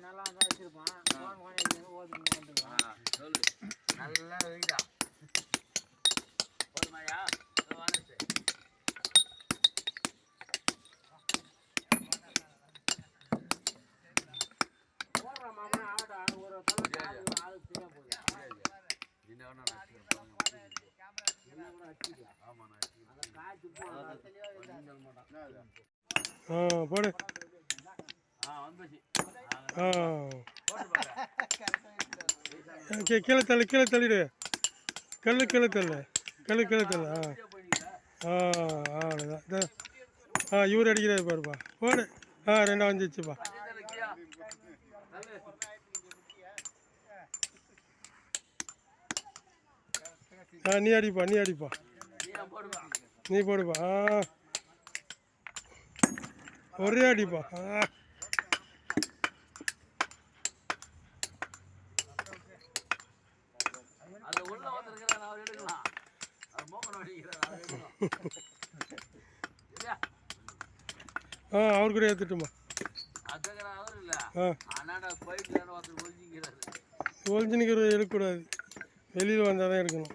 நல்லா தான் வச்சிருப்பான். நல்லா போடு. ஆ, கீழே தள்ளு கீழே தள்ளிடு. கல்லு கீழே தள்ளு. கல்லு கீழே தள்ளு. ஆ. ஆ அவ்வளோதான் ஆ இவர் அடிக்கிறாரு பாருப்பா. போடு. ஆ ரெண்டாவது வந்துச்சுப்பா. ஆ நீ அடிப்பா நீ அடிப்பா. நீ போடுப்பா ஆ ஒரே அடிப்பா ஆ? ஆ அவர் கூட ஏற்றுட்டுமா. ஆ. ஒழிஞ்சு நிற்கிறது எடுக்கக்கூடாது வெளியில் வந்தால் தான் எடுக்கணும்